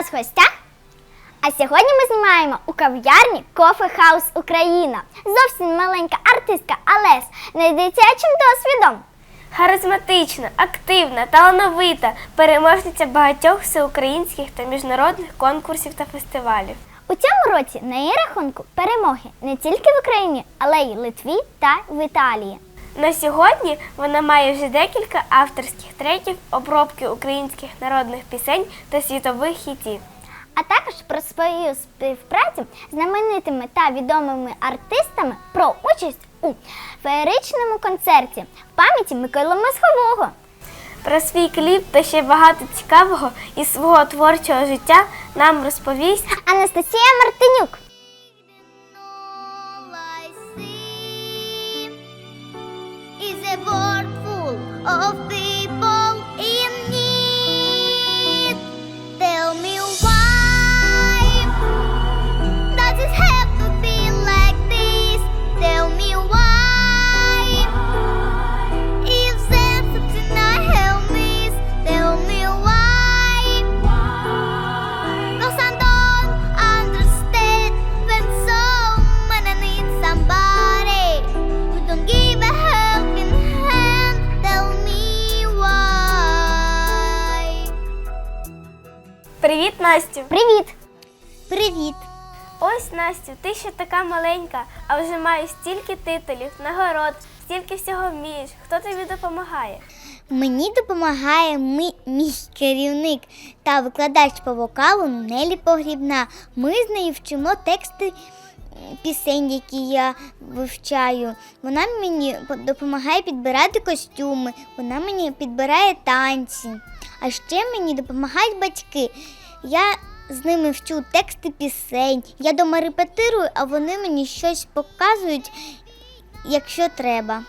нас в гостях. А сьогодні ми знімаємо у кав'ярні Coffee House Україна. Зовсім маленька артистка, але з недитячим досвідом. Харизматична, активна, талановита, переможниця багатьох всеукраїнських та міжнародних конкурсів та фестивалів. У цьому році на її рахунку перемоги не тільки в Україні, але й Литві та в Італії. На сьогодні вона має вже декілька авторських треків, обробки українських народних пісень та світових хітів. А також про свою співпрацю з знаменитими та відомими артистами про участь у феєричному концерті в пам'яті Миколи Мосхового. Про свій кліп та ще багато цікавого із свого творчого життя нам розповість Анастасія Мартинюк. Настю! Привіт! Привіт! Ось Настю, ти ще така маленька, а вже маєш стільки титулів, нагород, стільки всього вмієш. Хто тобі допомагає? Мені допомагає ми, мій керівник та викладач по вокалу Нелі Погрібна. Ми з нею вчимо тексти пісень, які я вивчаю. Вона мені допомагає підбирати костюми, вона мені підбирає танці. А ще мені допомагають батьки. Я з ними вчу тексти пісень. Я дома репетирую, а вони мені щось показують, якщо треба.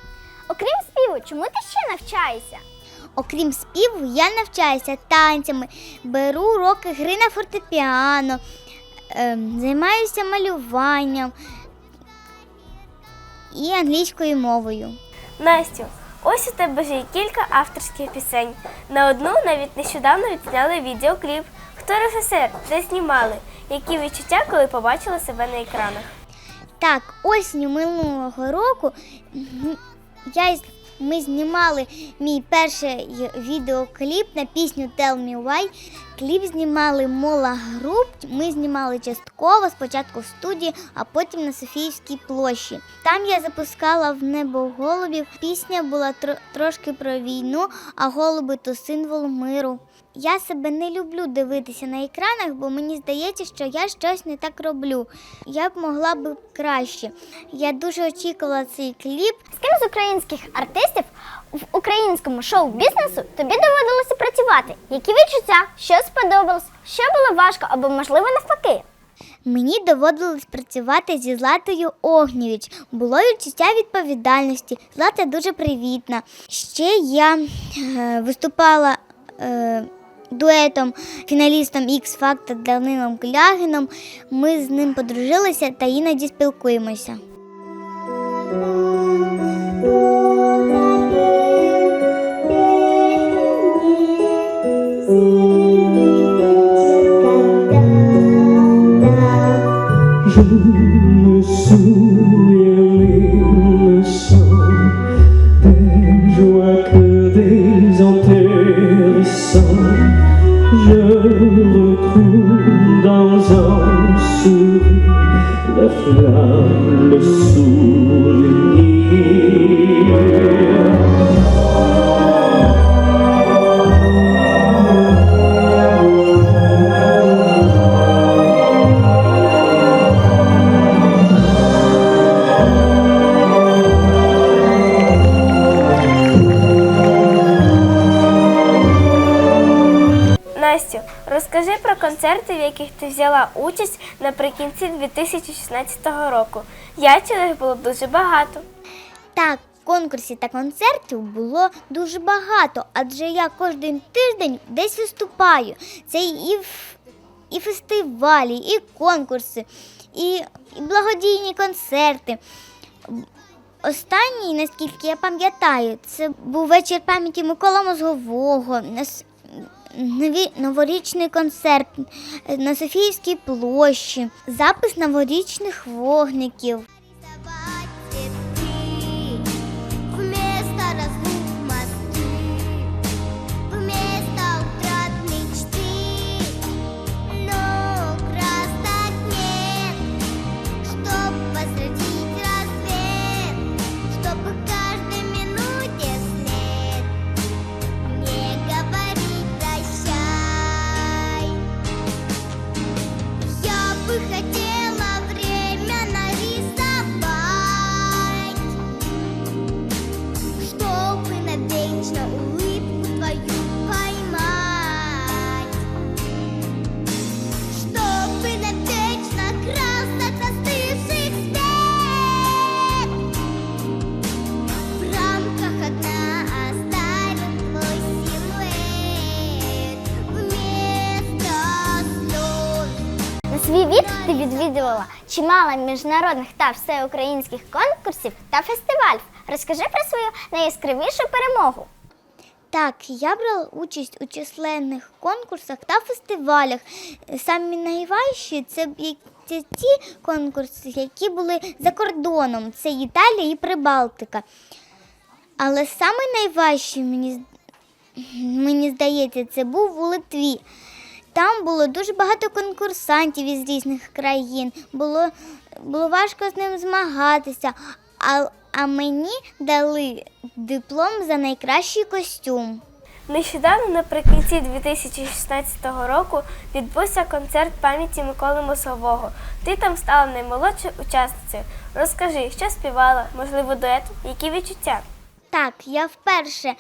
Окрім співу, чому ти ще навчаєшся? Окрім співу, я навчаюся танцями, беру уроки гри на фортепіано, ем, займаюся малюванням і англійською мовою. Настю, ось у тебе вже є кілька авторських пісень. На одну навіть нещодавно відзняли відеокліп. Хто режисер? Де знімали? Які відчуття, коли побачила себе на екранах? Так, осінню минулого року я, ми знімали мій перший відеокліп на пісню Tell Me Why. Кліп знімали Мола Груп. Ми знімали частково, спочатку в студії, а потім на Софіївській площі. Там я запускала в небо голубів. Пісня була тро- трошки про війну, а голуби то символ миру. Я себе не люблю дивитися на екранах, бо мені здається, що я щось не так роблю. Я б могла б краще. Я дуже очікувала цей кліп. З ким з українських артистів в українському шоу-бізнесу тобі доводилося працювати? Які відчуття? Що сподобалось? Що було важко або можливо навпаки? Мені доводилось працювати зі Златою Огнєвіч. Було відчуття відповідальності. Злата дуже привітна. Ще я е, виступала е, дуетом фіналістом X Factor Данилом Клягином. Ми з ним подружилися та іноді спілкуємося. Je الأفلام للسوق розкажи про концерти, в яких ти взяла участь наприкінці 2016 року. Я чула, було дуже багато. Так, конкурсів та концертів було дуже багато, адже я кожен тиждень десь виступаю. Це і, і фестивалі, і конкурси, і, і благодійні концерти. Останній, наскільки я пам'ятаю, це був вечір пам'яті Микола Мозгового. Нові- новорічний концерт на Софійській площі, запис новорічних вогників. Відвідувала чимало міжнародних та всеукраїнських конкурсів та фестивалів. Розкажи про свою найяскравішу перемогу. Так, я брала участь у численних конкурсах та фестивалях. Самі найважчі це, це ті конкурси, які були за кордоном. Це Італія і Прибалтика. Але саме найважчий, мені, мені здається, це був у Литві. Там було дуже багато конкурсантів із різних країн. Було, було важко з ним змагатися. А, а мені дали диплом за найкращий костюм. Нещодавно, наприкінці 2016 року, відбувся концерт пам'яті Миколи Мосового. Ти там стала наймолодшою учасницею. Розкажи, що співала, можливо, дует, які відчуття? Так, я вперше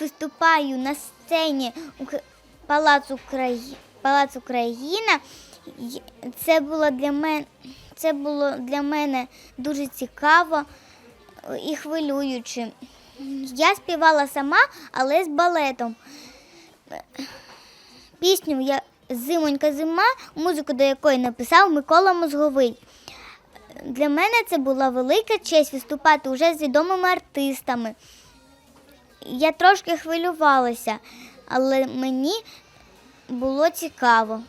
виступаю на сцені Ук- Палацу Палац Україна. Це було для мене, це було для мене дуже цікаво і хвилююче. Я співала сама, але з балетом. Пісню я Зимонька зима, музику до якої написав Микола Мозговий. Для мене це була велика честь виступати уже з відомими артистами. Я трошки хвилювалася, але мені було цікаво.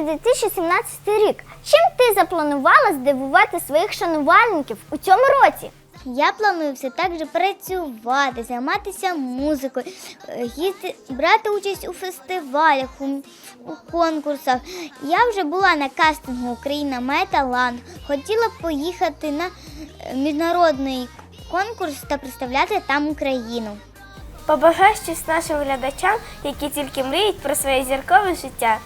2017 рік. Чим ти запланувала здивувати своїх шанувальників у цьому році? Я планую все так же працювати, займатися музикою, е, їздити, брати участь у фестивалях, у, у конкурсах. Я вже була на кастингу Україна має талант. Хотіла б поїхати на е, міжнародний конкурс та представляти там Україну. Побажай щось нашим глядачам, які тільки мріють про своє зіркове життя.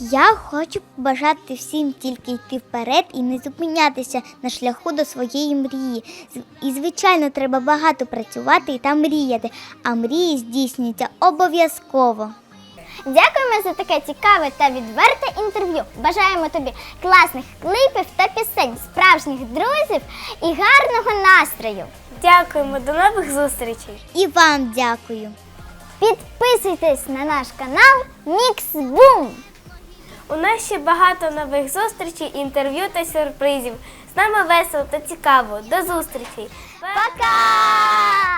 Я хочу побажати всім тільки йти вперед і не зупинятися на шляху до своєї мрії. І, звичайно, треба багато працювати та мріяти, а мрії здійснюються обов'язково. Дякуємо за таке цікаве та відверте інтерв'ю. Бажаємо тобі класних клипів та пісень, справжніх друзів і гарного настрою. Дякуємо, до нових зустрічей! І вам дякую. Підписуйтесь на наш канал Мікс Бум. У нас ще багато нових зустрічей, інтерв'ю та сюрпризів. З нами весело та цікаво. До зустрічі! Пока!